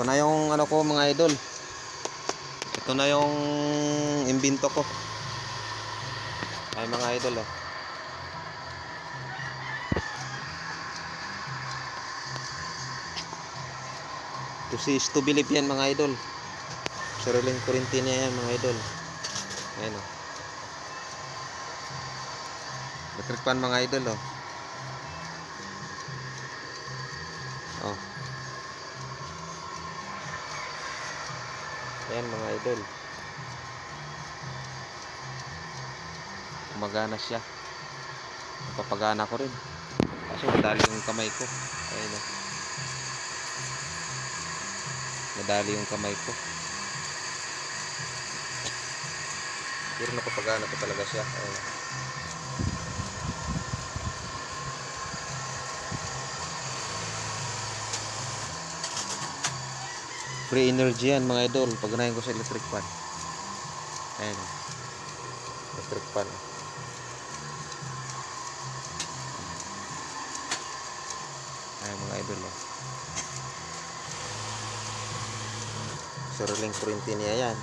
Ito na yung ano ko mga idol. Ito na yung imbento ko. Ay mga idol oh. To see to believe yan mga idol. Sariling kurinti niya yan mga idol. Ayan oh. Electric fan mga idol. Oh. Ayan mga idol. Gumagana siya. Napapagana ko rin. Kaso madali yung kamay ko. Ayan o. Madali yung kamay ko. Pero napapagana ko talaga siya. Ayan o. Free energy yan mga idol. Pag ganahin ko sa electric fan. Ayan. Electric fan. Ayan mga idol o. Sariling kurinti niya yan.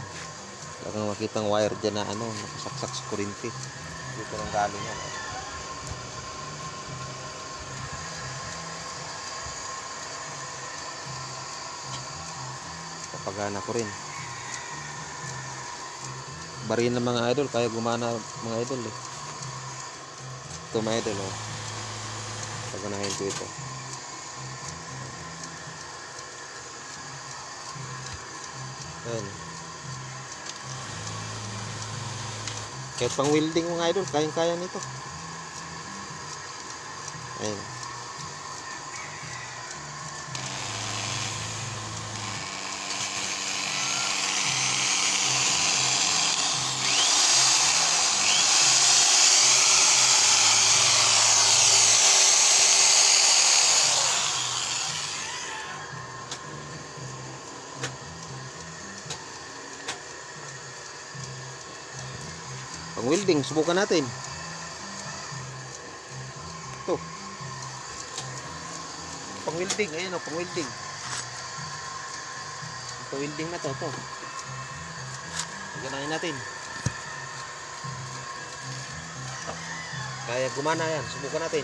Talagang makitang wire dyan na ano, nakasaksak sa kurinti. Dito nang galing yan. oh. Papagana ko rin. Barin ng mga idol, kaya gumana mga idol eh. Ito mga idol oh. Paganahin ko ito. Ayan. Kahit pang welding mga idol, kayang-kaya nito. Ayan. Welding, subukan natin. Ito. Pang welding, ayan o, pang welding. Ito welding na to, to. Ganahin natin. Kaya gumana yan, subukan natin.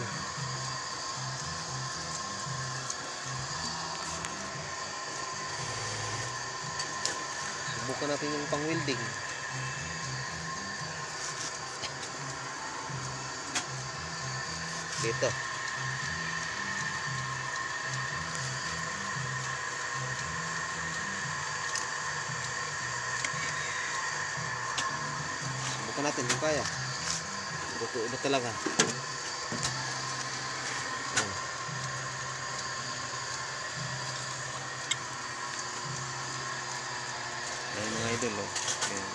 Subukan natin yung pang welding. Dito. Subukan natin kung kaya. Buto-ulo talaga. Ayan. Mga idol oh. Ayan.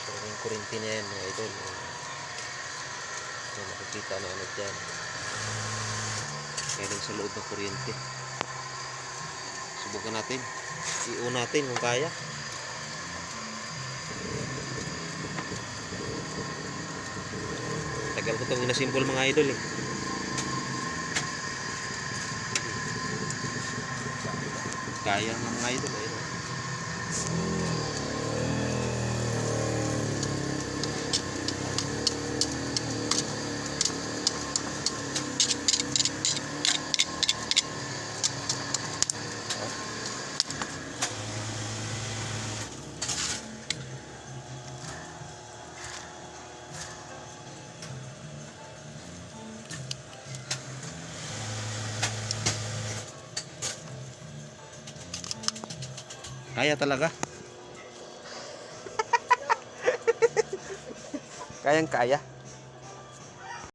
So, yung kurinti niya yan mga idol. So, makikita na ano dyan. Kailan sa loob ng kuryente. Subukan natin. I-o natin kung kaya. Tagal ko itong inasimbol mga idol eh. Kaya ng mga idol eh. Kaya talaga. Kayang kaya.